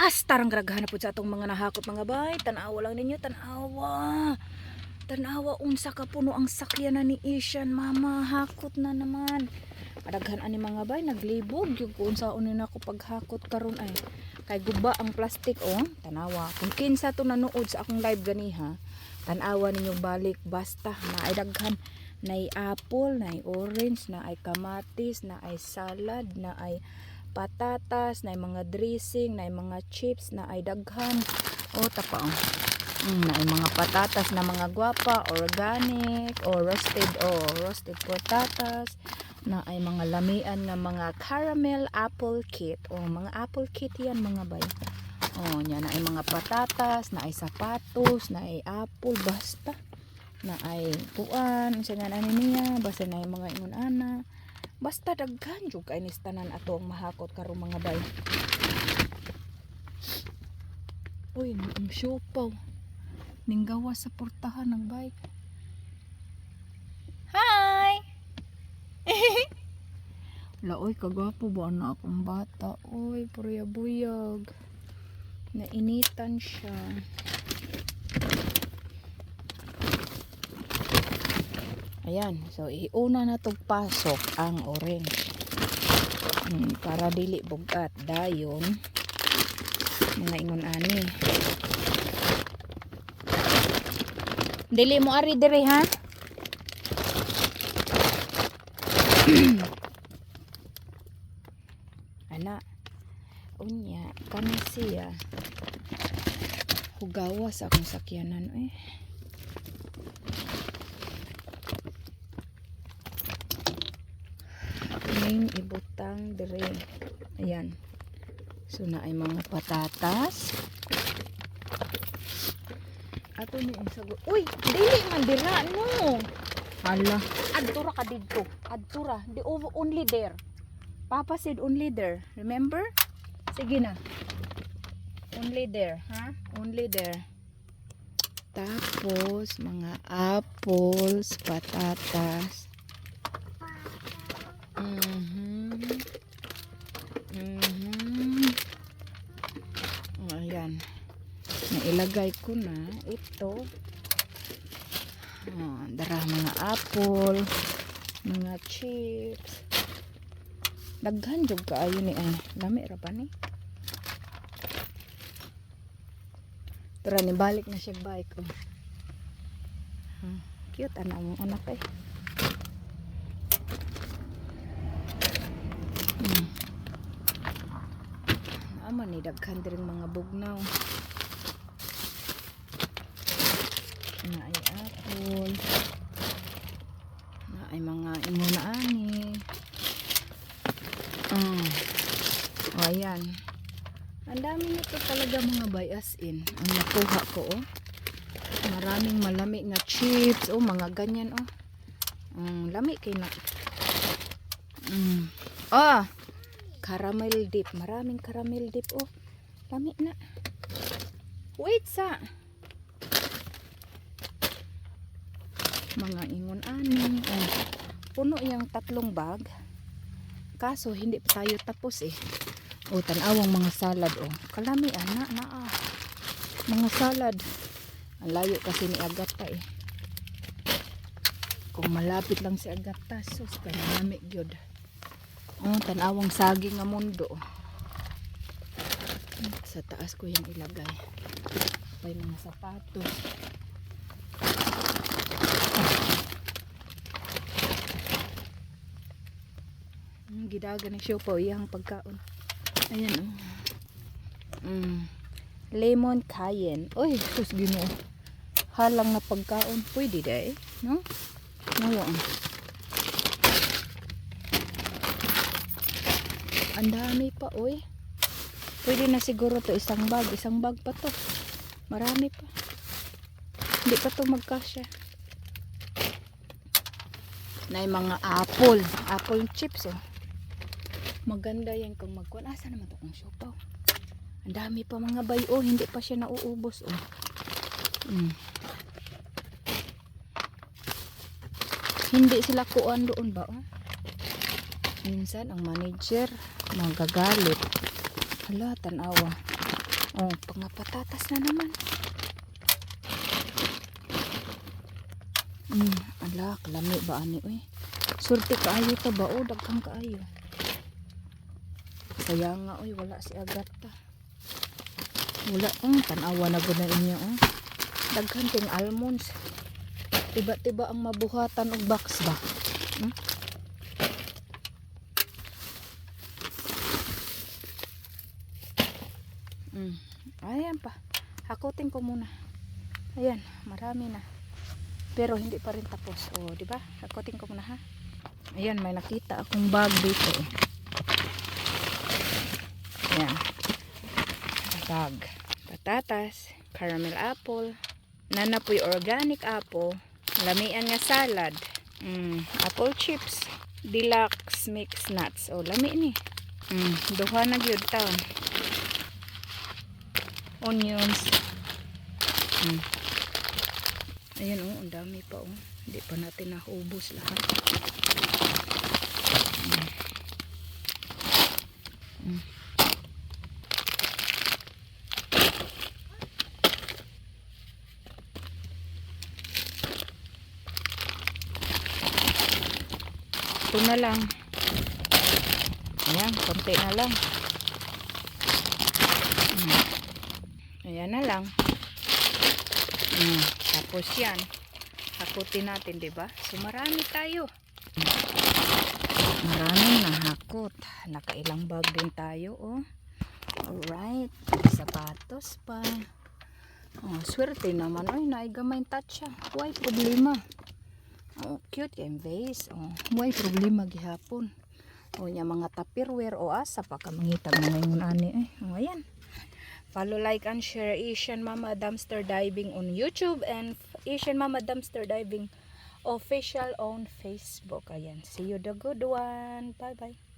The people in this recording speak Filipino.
taas tarang graghan po sa atong mga nahakot mga bay. Tanawa lang ninyo tanawa. Tanawa unsa ka puno ang sakyanan ni Asian mama. Hakot na naman. Kadaghan ani mga bay naglibog. Yung kung sa unin ako paghakot karon ay kay guba ang plastic oh. Tanawa. Kung kinsa to nanood sa akong live ganiha tanawa ninyong balik basta. Na daghan na ay apple na ay orange na ay kamatis na ay salad na ay patatas na mga dressing na mga chips na ay daghan oh tapa oh Mm, na mga patatas na mga gwapa, organic, or roasted, or roasted patatas, na ay mga lamian nga mga caramel apple kit. O, mga apple kit yan mga bay. O, nya na ay mga patatas, na ay sapatos, na ay apple, basta. Na ay puan, sa nga na niya, basta na ay mga ingon ana. Basta daghan jud kay tanan ato ang mahakot karong mga bay. Uy, ang siopaw. Ninggawa sa portahan ng bike. Hi! Laoy, kagwapo ba na akong bata? Uy, purya-buyag. Nainitan siya. Ayan, so iuna na tog pasok ang orange. Hmm, para dili bugat dayon mga ingon ani. Dili mo ari dire ha? Ana. Unya, kani siya. Hugawa akong sakyanan eh. Ning ibutang dire. Ayan. So na ay mga patatas. Ato ni ang sagot. Uy, dili man dira no. Hala, adtura ka didto. Adtura, o- only there. Papa said only there. Remember? Sige na. Only there, ha? Only there. Tapos, mga apples, patatas. Mhm. Mhm. Oh, Ayan. Nailagay ko na ito. Ah, dara mga apple, mga chips. Daghan jud kaayo ni ay. Lami ra pa ni. Tara ni balik na siya bike oh. Hmm, cute ana mo anak eh. Hmm. Naman ni daghan diring mga bugnaw. na ay apple na ay mga imuna ani mm. o ayan ang dami nito talaga mga bias in ang nakuha ko oh maraming malami nga chips oh mga ganyan oh mm, lami kay na mm. Ah caramel dip. Maraming caramel dip oh. Lami na. Wait sa. Mga ingon ani. Oh, puno yung tatlong bag. Kaso hindi pa tayo tapos eh. O tanawang mga salad oh. Kalami ana na ah. mga salad. Ang layo kasi ni Agata eh. Kung malapit lang si Agata sus kanami gyud oh tanawang saging nga mundo sa taas ko yung ilagay may mga sapatos Mm, gidaga ng siopaw iyang pagkaon. Ayan oh. Mm. Lemon cayenne. Oy, sus Ginoo. Halang na pagkaon. Pwede da eh, no? Nawa. Ang dami pa, oy. Pwede na siguro to isang bag. Isang bag pa to. Marami pa. Hindi pa to magkasya. Na mga apple. Apple chips, oh. Maganda yan kung magkuhan. Asa naman to kung siopaw? Ang dami pa mga bay. Oh, hindi pa siya nauubos. Oh. Mm. Hindi sila kuan doon ba? Oh? Minsan ang manager magagalit. Hala, tanawa. Oh, pangapatatas na naman. Hmm, ala, kalami ba ani oy? Surti kaayo ta ba o daghang kaayo. Kaya nga oy wala si Agata. Wala kang tanawa na gud na inyo oh. Daghan kong almonds. Tiba-tiba ang mabuhatan og box ba? Hmm? Mm. Ayan pa. Hakutin ko muna. Ayan, marami na. Pero hindi pa rin tapos. O, di ba? Hakutin ko muna ha. Ayan, may nakita akong bag dito. Ayan. Bag. Patatas, caramel apple, nanapoy organic apple, lamian nga salad, mm, apple chips, deluxe mix nuts. O, lami ni. Mm, duha na gyud taon onions. Hmm. Ayan oh, ang dami pa oh. Hindi pa natin naubos lahat. Hmm. Hmm. Ito na lang. Ayan, konti na lang. Hmm. Ayan na lang. Mm, tapos yan. Hakutin natin, 'di ba? So marami tayo. Maraming nahakot. Nakailang bag din tayo, oh. Alright. Sapatos pa. Oh, swerte naman. Ay, naigamay touch siya. Why problema? Oh, cute kay vase. Oh, why problema gihapon. Oh, nya mga tupperware o asa pa ka mangita mo ngayon ani eh. Oh, ayan. Follow, like, and share Asian Mama Dumpster Diving on YouTube and Asian Mama Dumpster Diving official on Facebook. Ayan. See you the good one. Bye-bye.